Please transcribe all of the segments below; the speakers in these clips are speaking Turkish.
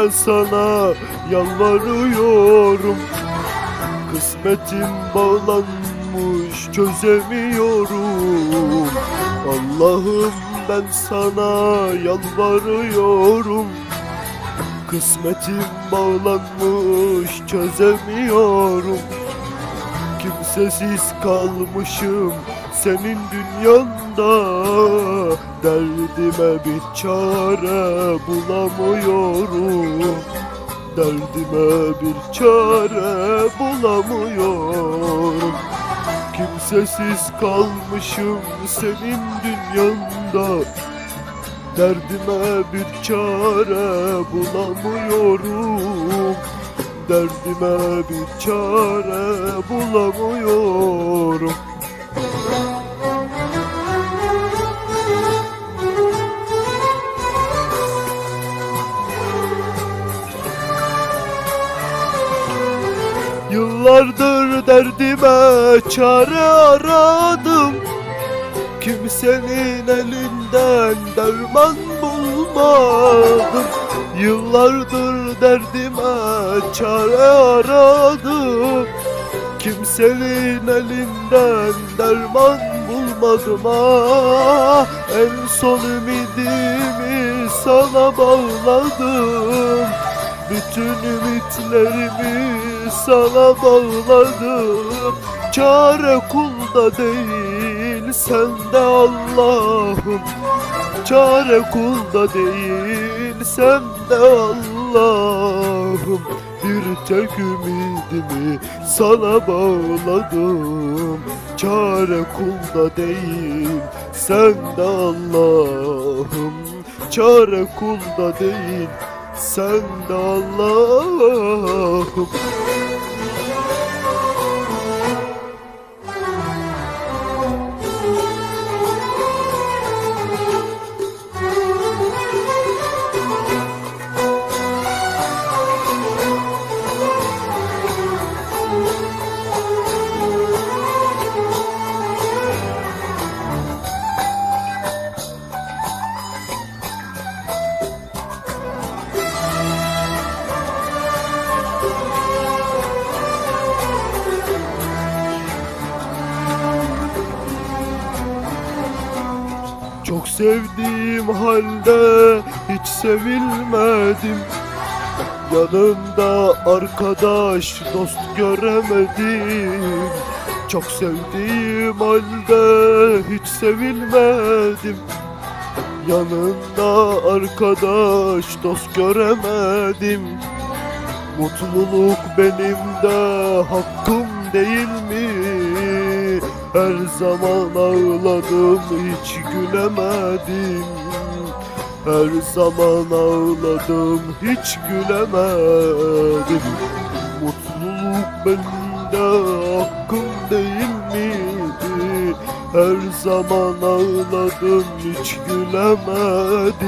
ben sana yalvarıyorum. Kısmetim bağlanmış çözemiyorum. Allah'ım ben sana yalvarıyorum. Kısmetim bağlanmış çözemiyorum Kimsesiz kalmışım senin dünyanda. Derdime bir çare bulamıyorum. Derdime bir çare bulamıyorum. Kimsesiz kalmışım senin dünyanda. Derdime bir çare bulamıyorum Derdime bir çare bulamıyorum. Yıllardır derdime çare aradım. Kimsenin elinden derman bulmadım Yıllardır derdime çare aradım Kimsenin elinden derman bulmadım ah En son ümidimi sana bağladım. Bütün ümitlerimi sana bağladım. Çare kulda değil sende Allah'ım. Çare kulda değil sende Allah'ım Bir tek ümidimi sana bağladım. Çare kulda değil sende Allah'ım. Çare kulda değil sen de Allah'ım Çok sevdiğim halde hiç sevilmedim. Yanımda arkadaş dost göremedim. Çok sevdiğim halde hiç sevilmedim. Yanında arkadaş dost göremedim. Mutluluk benim de hakkım değil mi? Her zaman ağladım hiç gülemedim. Her zaman ağladım hiç gülemedim. Mutluluk benim de hakkım değil miydi? Her zaman ağladım hiç gülemedim.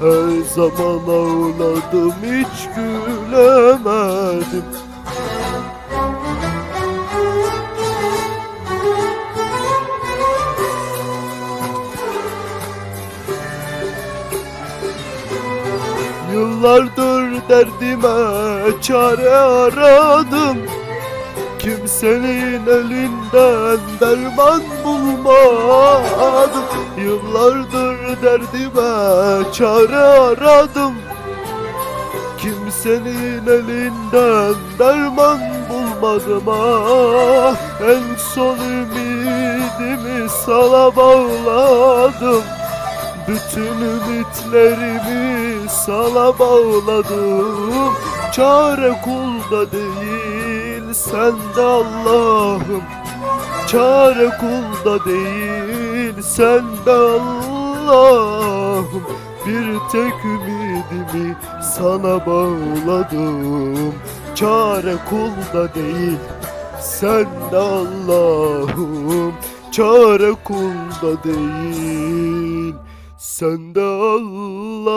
Her zaman ağladım hiç gülemedim Yıllardır derdime çare aradım. Kimsenin elinden derman bulmadım. Yıllardır derdime çare aradım. Kimsenin elinden derman bulmadım. Ah En son ümidimi sana bağladım bütün ümitlerimi sana bağladım. Çare kulda değil sende Allah'ım. Çare kulda değil sende Allah'ım. Bir tek ümidimi sana bağladım. Çare kulda değil sende Allah'ım. Çare kulda değil sende Allah'ım